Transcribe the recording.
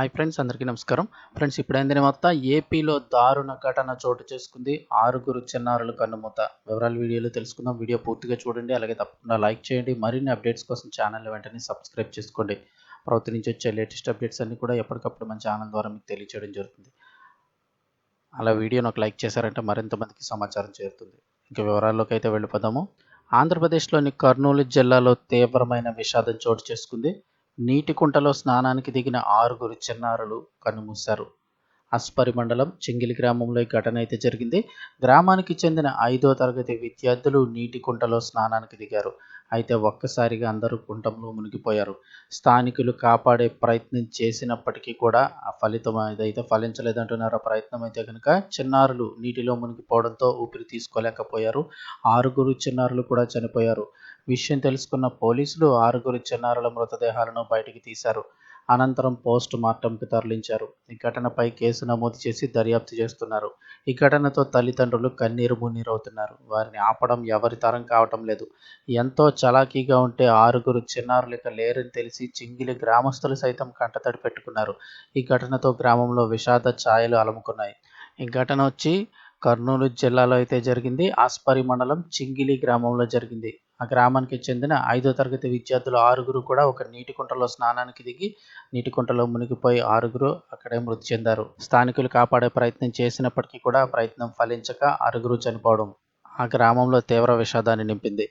Hi friends అందరికీ నమస్కారం. Friends ఇప్పుడైందని మొత్తం ఏపీలో దారుణ ఘటన చోటు చేసుకుంది. ఆరుగురు చిన్నారులు కన్నుమూత. వివరాలు వీడియోలో తెలుసుకుందాం. వీడియో పూర్తిగా చూడండి. అలాగే తప్పకుండా లైక్ చేయండి. మరిన్ని అప్డేట్స్ కోసం ఛానల్ వెంటనే సబ్స్క్రైబ్ చేసుకోండి. ప్రభుత్వం నుంచి వచ్చే లేటెస్ట్ అప్డేట్స్ అన్ని కూడా ఎప్పటికప్పుడు మన ఛానల్ ద్వారా మీకు తెలియచేయడం జరుగుతుంది. అలా వీడియోను ఒక లైక్ చేశారంటే మరింత మందికి సమాచారం చేరుతుంది. ఇంకా వివరాల్లోకి అయితే వెళ్ళిపోదాము. ఆంధ్రప్రదేశ్లోని కర్నూలు జిల్లాలో తీవ్రమైన విషాదం చోటు చేసుకుంది. నీటి కుంటలో స్నానానికి దిగిన ఆరుగురు చిన్నారులు కన్నుమూశారు. అస్పరి మండలం చింగిలి గ్రామంలో ఈ ఘటన అయితే జరిగింది. గ్రామానికి చెందిన ఐదో తరగతి విద్యార్థులు నీటి కుంటలో స్నానానికి దిగారు. అయితే ఒక్కసారిగా అందరూ కుంటంలో మునిగిపోయారు. స్థానికులు కాపాడే ప్రయత్నం చేసినప్పటికీ కూడా ఆ ఫలితం ఏదైతే ఫలించలేదంటున్నారు ఆ ప్రయత్నం అయితే కనుక చిన్నారులు నీటిలో మునిగిపోవడంతో ఊపిరి తీసుకోలేకపోయారు. ఆరుగురు చిన్నారులు కూడా చనిపోయారు. విషయం తెలుసుకున్న పోలీసులు ఆరుగురు చిన్నారుల మృతదేహాలను బయటికి తీశారు. అనంతరం పోస్ట్ మార్టంకి తరలించారు. ఈ ఘటనపై కేసు నమోదు చేసి దర్యాప్తు చేస్తున్నారు. ఈ ఘటనతో తల్లిదండ్రులు కన్నీరు మున్నీరవుతున్నారు. వారిని ఆపడం ఎవరి తరం కావటం లేదు. ఎంతో చలాకీగా ఉంటే ఆరుగురు చిన్నారులు ఇక లేరని తెలిసి చింగిలి గ్రామస్తులు సైతం కంటతడి పెట్టుకున్నారు. ఈ ఘటనతో గ్రామంలో విషాద ఛాయలు అలముకున్నాయి. ఈ ఘటన వచ్చి కర్నూలు జిల్లాలో అయితే జరిగింది. ఆస్పరి మండలం చింగిలి గ్రామంలో జరిగింది. ఆ గ్రామానికి చెందిన ఐదో తరగతి విద్యార్థులు ఆరుగురు కూడా ఒక నీటి కుంటలో స్నానానికి దిగి నీటి కుంటలో మునిగిపోయి ఆరుగురు అక్కడే మృతి చెందారు. స్థానికులు కాపాడే ప్రయత్నం చేసినప్పటికీ కూడా ప్రయత్నం ఫలించక ఆరుగురు చనిపోవడం ఆ గ్రామంలో తీవ్ర విషాదాన్ని నింపింది.